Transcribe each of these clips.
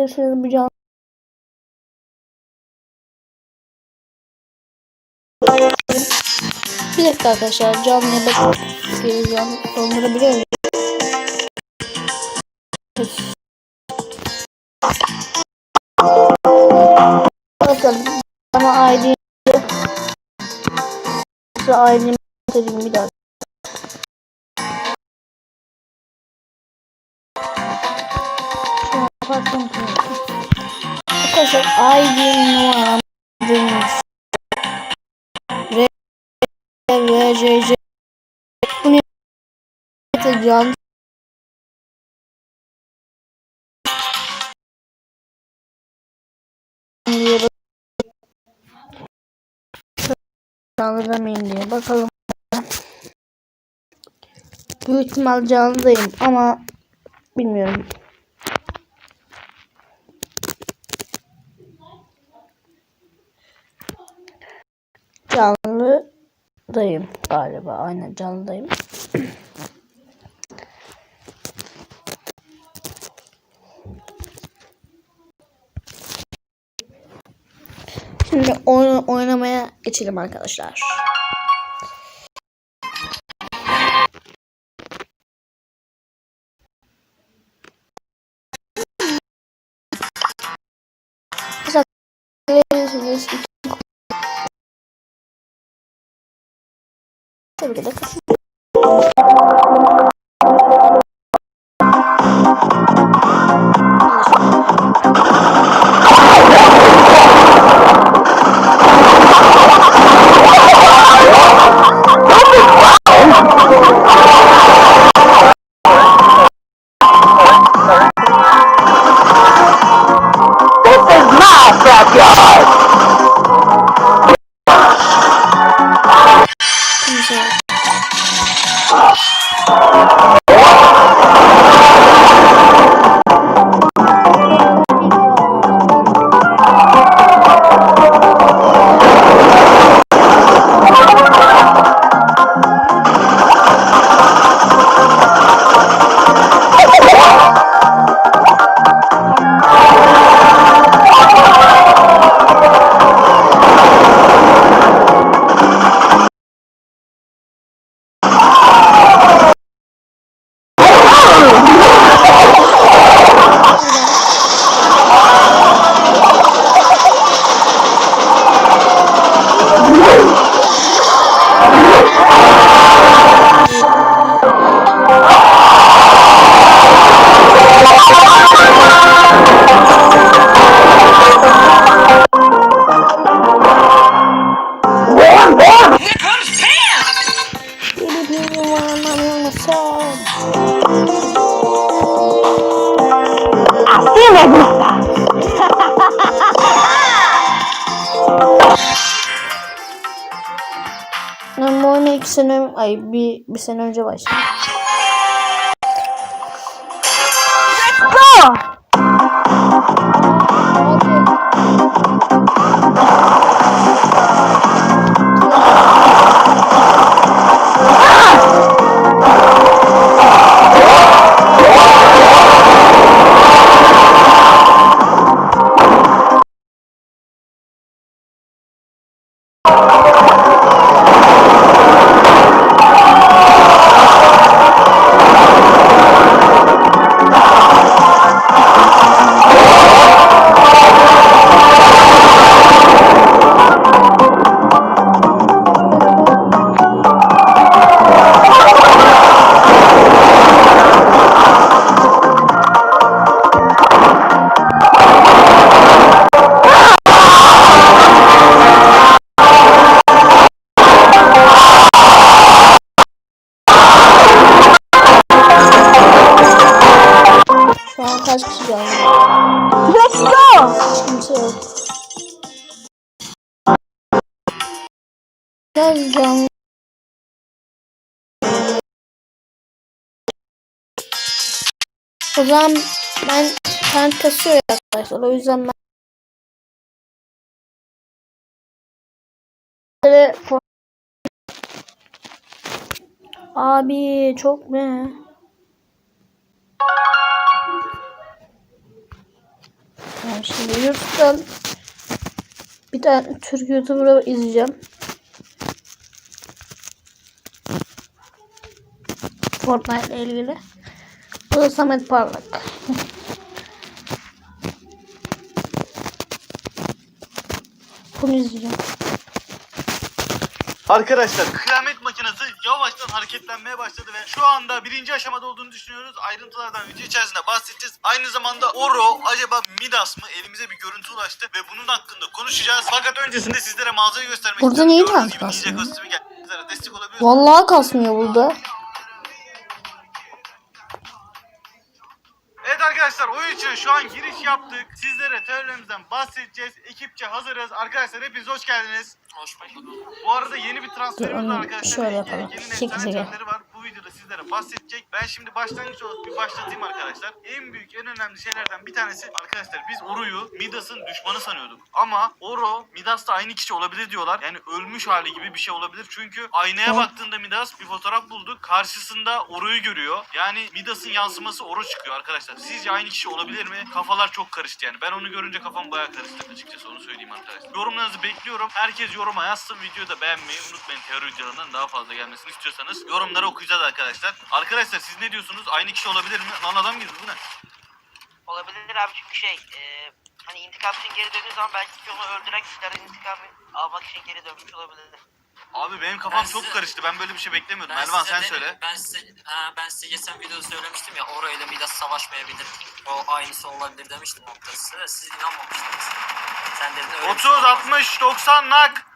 Bilirsiniz bu canlı. Bir dakika arkadaşlar canlıya bak geleceğim. Dondurabiliyor muyum? Bakalım. Bana ID size ID'mi göstereyim bir dakika. Arkadaşlar ID numaram Deniz. R R C C Bunu yapacağım. diye Canlıdamayım diye bakalım. Büyük ihtimal canlıdayım ama bilmiyorum. Canlıdayım galiba. Aynen canlıdayım. Şimdi oyun oynamaya geçelim arkadaşlar. Mesela Tabii ki de kısım. Bir, bir sene önce başladım. O zaman ben ben kasıyor arkadaşlar. O yüzden ben Abi çok ne? Ben şimdi YouTube'dan bir tane Türk YouTuber'ı izleyeceğim. Fortnite ile ilgili. Da Samet Parlak. Bunu izleyeceğim. Arkadaşlar kıyamet makinesi yavaştan hareketlenmeye başladı ve şu anda birinci aşamada olduğunu düşünüyoruz. Ayrıntılardan video içerisinde bahsedeceğiz. Aynı zamanda Oro acaba Midas mı elimize bir görüntü ulaştı ve bunun hakkında konuşacağız. Fakat öncesinde sizlere mağazayı göstermek Burada niye destek olabiliyorsunuz. Vallahi kasmıyor burada. Şu an giriş yaptık. Sizlere teorilerimizden bahsedeceğiz. Ekipçe hazırız. Arkadaşlar hepiniz hoş geldiniz. Hoş bulduk. Bu arada yeni bir transferimiz var onu arkadaşlar. şöyle Yeni- yapalım. Yeni Çek, efsane çek. transferleri var. Bu videoda sizlere bahsedecek. Ben şimdi başlangıç olarak bir başlatayım arkadaşlar. En büyük, en önemli şeylerden bir tanesi arkadaşlar biz Oro'yu Midas'ın düşmanı sanıyorduk. Ama Oro Midas'ta aynı kişi olabilir diyorlar. Yani ölmüş hali gibi bir şey olabilir. Çünkü aynaya baktığında Midas bir fotoğraf bulduk. Karşısında Oro'yu görüyor. Yani Midas'ın yansıması Oro çıkıyor arkadaşlar. Sizce aynı kişi olabilir mi? Kafalar çok karıştı yani. Ben onu görünce kafam bayağı karıştı açıkçası onu söyleyeyim arkadaşlar. Yorumlarınızı bekliyorum. Herkes yoruma yazsın. Videoyu da beğenmeyi unutmayın. Teori videolarından daha fazla gelmesini istiyorsanız yorumları okuyacağız arkadaşlar. Arkadaşlar siz ne diyorsunuz? Aynı kişi olabilir mi? Lan adam girdi bu ne? Olabilir abi çünkü şey e, hani intikam için geri döndüğü zaman belki onu öldüren kişilerin intikamı almak için geri dönmüş olabilir. Abi benim kafam Ben çok size- karıştı. Ben böyle bir şey beklemiyordum. Elvan size sen söyle. Ben size, ha, ben size geçen videoda söylemiştim ya Oro ile Midas savaşmayabilir. O aynısı olabilir demiştim hatta size de siz inanmamıştınız. Sen dedin öyle bir 30, şey olmaz. 60, 90 nak.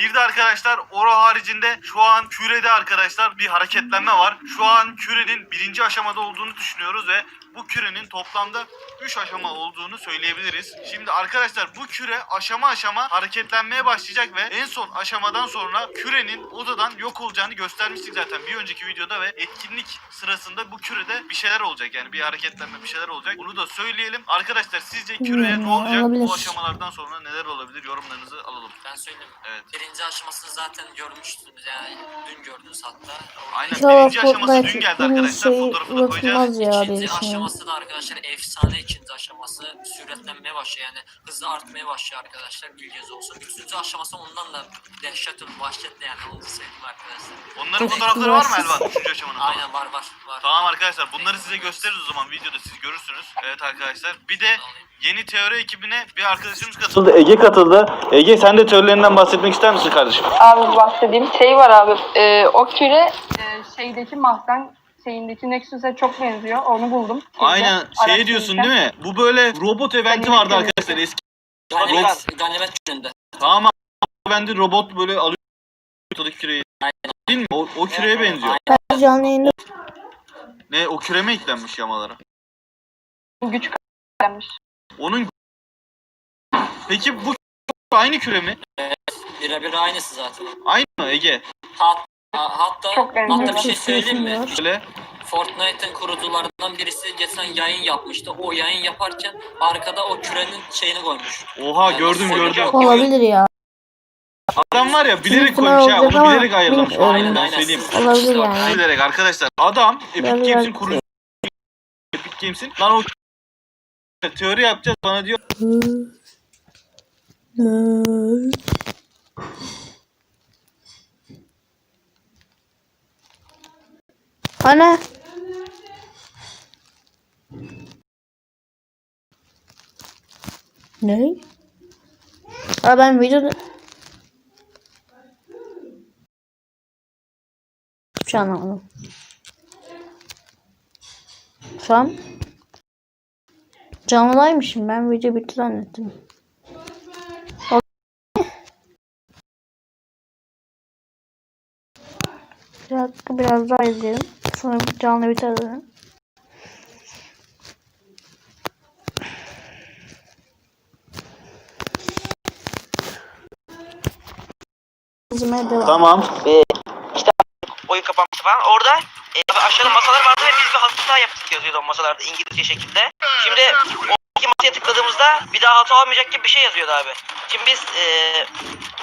Bir de arkadaşlar Oro haricinde şu an kürede arkadaşlar bir hareketlenme var. Şu an kürenin birinci aşamada olduğunu düşünüyoruz ve bu kürenin toplamda 3 aşama olduğunu söyleyebiliriz. Şimdi arkadaşlar bu küre aşama aşama hareketlenmeye başlayacak ve en son aşamadan sonra kürenin odadan yok olacağını göstermiştik zaten bir önceki videoda ve etkinlik sırasında bu kürede bir şeyler olacak. Yani bir hareketlenme bir şeyler olacak. Bunu da söyleyelim. Arkadaşlar sizce küreye ne ya, olacak? olabilir. Bu aşamalardan sonra neler olabilir? Yorumlarınızı alalım. Ben söyleyeyim. Evet. Birinci aşamasını zaten görmüştünüz yani dün gördünüz hatta. Aynen birinci aşaması dün geldi arkadaşlar. şeyi Fotoğrafını da koyacağız. İkinci düşünüyorum. Aşaması da arkadaşlar efsane ikinci aşaması süratlenmeye başlıyor yani hızlı artmaya başlıyor arkadaşlar bilginiz olsun. Üçüncü aşaması ondan da dehşet vahşetli yani onu da söyleyeyim arkadaşlar. Onların fotoğrafları var mı. Elvan? Üçüncü aşamanın falan. Aynen var var var. Tamam arkadaşlar bunları size gösteririz o zaman videoda siz görürsünüz. Evet arkadaşlar. Bir de yeni teori ekibine bir arkadaşımız katıldı. Ege katıldı. Ege sen de teorilerinden bahsetmek ister misin kardeşim? Abi bahsettiğim şey var abi. Ee, o küre e, şeydeki mahzen şeyindeki Nexus'e çok benziyor. Onu buldum. Aynen şey diyorsun değil mi? Bu böyle robot eventi vardı arkadaşlar eski. Ganimet, ganimet gününde. Tamam ben de robot böyle alıyor ortadaki küreyi. Değil mi? O, o küreye benziyor. Ben canlı yayında Ne o küreme eklenmiş yamalara. Güç kalmış. Onun Peki bu aynı küre mi? Birebir aynısı zaten. Aynı mı Ege? Hat, hatta, Çok hatta bir şey söyleyeyim mi? var. Böyle. Fortnite'ın kurucularından birisi geçen yayın yapmıştı. O yayın yaparken arkada o kürenin şeyini koymuş. Oha gördüm gördüm. olabilir ya. Adam var ya bilerek ihtimal koymuş ha. olacak Onu ama bilerek ayarlamış. bilmiyorum. Aynen ben söyleyeyim. Olabilir yani. Bilerek arkadaşlar. Adam Epic Games'in kurucusu. Epic Games'in. Lan o teori yapacağız bana diyor. Ana. Ne? Aa ben videoda... Hiçbir şey anlamadım. Şu an canlıdaymışım. Ben video bitti zannettim. Bir biraz daha izleyelim. Sonra canlı biter zaten. İzlemeye devam. Tamam. Oyun kapanması falan. Orada e, aşağıda masalar vardı ve biz bir hata yaptık yazıyordu o masalarda İngilizce şekilde. Şimdi o iki masaya tıkladığımızda bir daha hata olmayacak gibi bir şey yazıyordu abi. Şimdi biz e,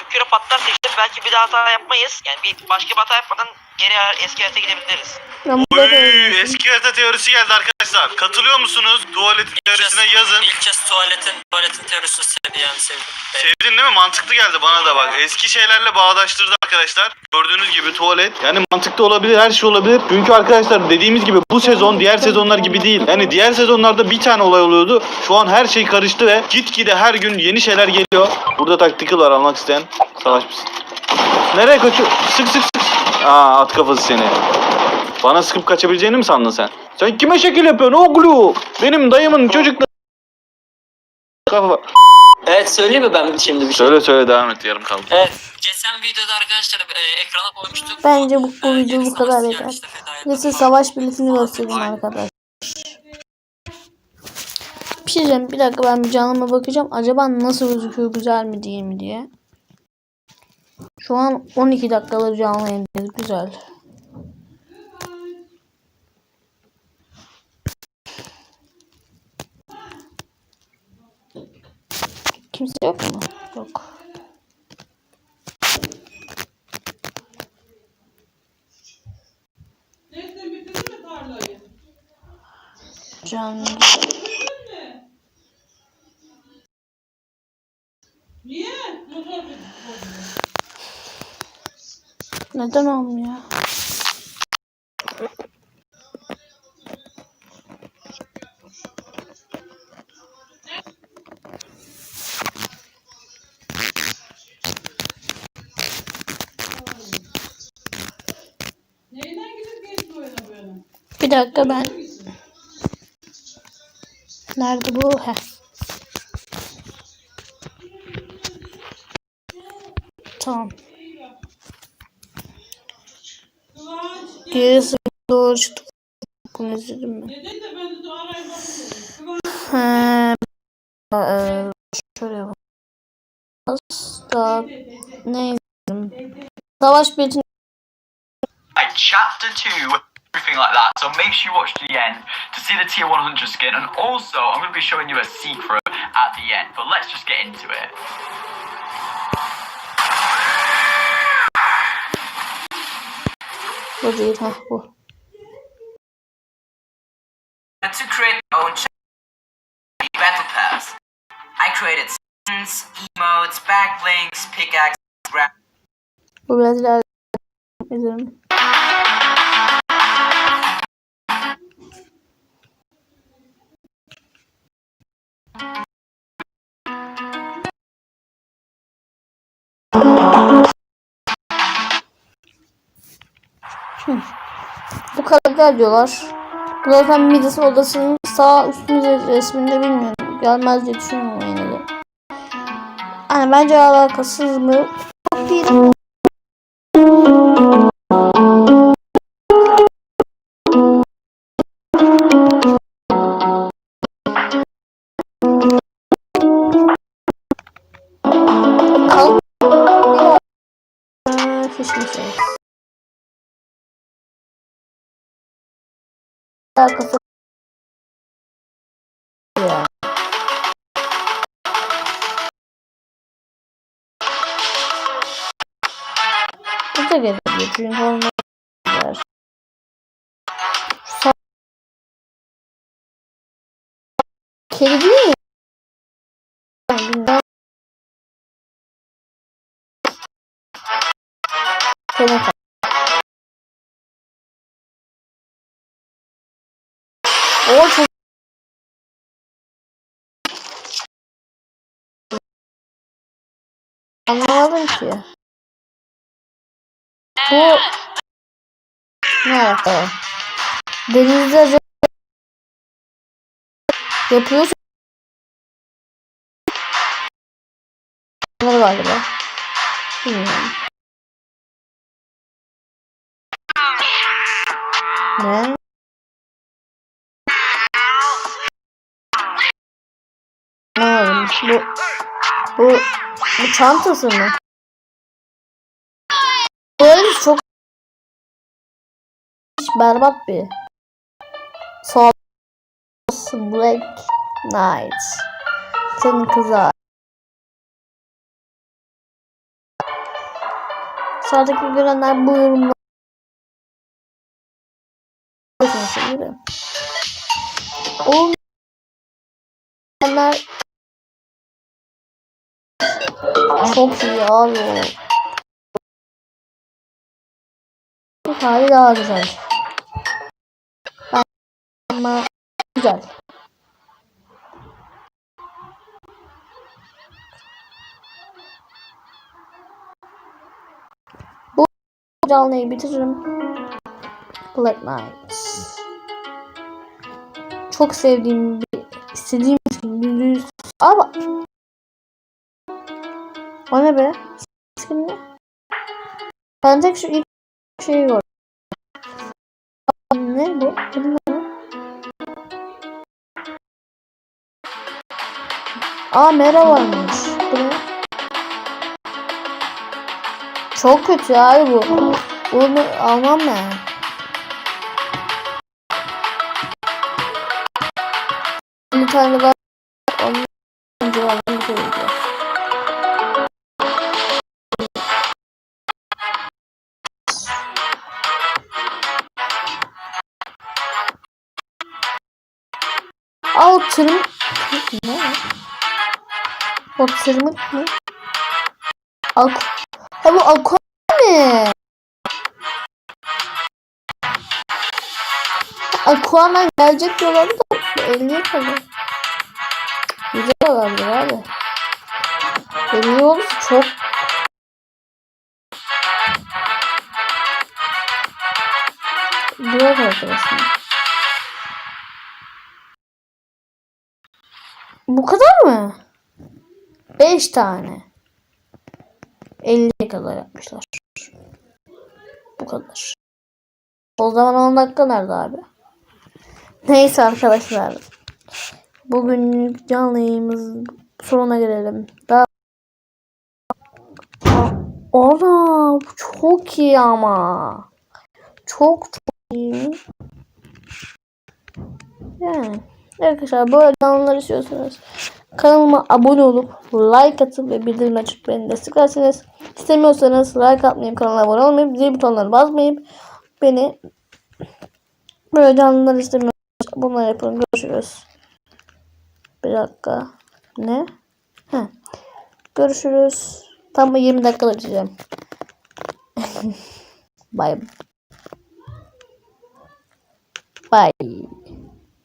bir küre patlarsa işte belki bir daha hata yapmayız. Yani bir başka bir hata yapmadan geri eski hayata gidebiliriz. Ben burada Oy, eski harita teorisi geldi arkadaşlar. Katılıyor musunuz? Tuvalet teorisine yazın. İlk kez tuvaletin, tuvaletin teorisini sevdi yani sevdim. Sevdin değil mi? Mantıklı geldi bana da bak. Eski şeylerle bağdaştırdı arkadaşlar. Gördüğünüz gibi tuvalet. Yani mantıklı olabilir, her şey olabilir. Çünkü arkadaşlar dediğimiz gibi bu sezon diğer sezonlar gibi değil. Yani diğer sezonlarda bir tane olay oluyordu. Şu an her şey karıştı ve gitgide her gün yeni şeyler geliyor. Burada tactical var almak isteyen. Savaş mısın? Nereye kaçıyor? Sık sık sık. Aa at kafası seni. Bana sıkıp kaçabileceğini mi sandın sen? Sen kime şekil yapıyorsun oğlu? Benim dayımın çocukları... Kafa. Evet söyleyeyim mi ben şimdi bir şey? Söyle söyle devam et yarım kaldı. Evet. Geçen videoda arkadaşlar e, ekrana koymuştuk. Bence bu- bu E, video bu kadar yeter. size ettik. savaş biletini göstereyim arkadaşlar. Bir şey diyeceğim. Bir dakika ben bir canlıma bakacağım. Acaba nasıl gözüküyor güzel mi değil mi diye. Şu an 12 dakikalık canlı yayındayız. Güzel. Kimse yok mu? Yok. Canlı. Neden olmuyor? Bir dakika ben Nerede bu? Heh. Tamam. Gerisi doğru? He. Ee, şöyle chapter two, everything like that. So make sure you watch to the end to see the tier 100 skin. And also, I'm going to be showing you a secret at the end. But let's just get into it. Bu ha bu. to create my own battle pass. I created skins, emotes, backlinks, pickaxes, grab. Bu biraz ileride Karakter diyorlar. Bu zaten midesi odasının sağ üstünde resminde bilmiyorum. Gelmez diye düşünüyorum yine de. Yani bence alakasız mı? Değil. Alakası ya. Bu da gelebilir çünkü. Sa- Kedi değil mi? Senin Anlamadım ki. Bu ne alaka? Denizde yapıyorsun. Bunlar galiba. Bilmiyorum. Ne? Anlamadım. Bu bu bu çantası mı? Bu arada çok berbat bir. Sol Black Knight. Senin kıza. Sağdaki görenler bu yorumları Yürü. Oğlum. Çok iyi abi. Bu hali daha güzel. Ama güzel. Bu canlıyı bitiririm. Black Knight. Çok sevdiğim bir istediğim bir yüz. Ama o ne be? Skin ne? Ben tek şu ilk şeyi gördüm. Ne bu? Ne? Aa Mera. Bu ne? Çok kötü abi bu. Bunu almam ben. Bir tane var. Onun. Aa o tırmık. Ne? O tırmık mı? Ak ha bu aqua ne? Aquaman gelecek diyorlar da 50'ye kadar. Güzel olabilir abi. 50 olursa çok Bırak arkadaşlar. Bu kadar mı? 5 tane. 50'ye kadar yapmışlar. Bu kadar. O zaman 10 dakika nerede abi? Neyse arkadaşlar. Bugünlük canlı yayınımız sonuna gelelim. Daha Ana bu çok iyi ama. Çok çok iyi. Yani arkadaşlar böyle canlılar istiyorsanız kanalıma abone olup like atıp ve bildirim açıp beni desteklerseniz istemiyorsanız like atmayıp kanala abone olmayıp zil butonlarına basmayıp beni böyle canlılar istemiyorsanız bunları yapın görüşürüz. Bir dakika. Ne? Heh. Görüşürüz. Tam 20 dakika açacağım. Bye. Bye.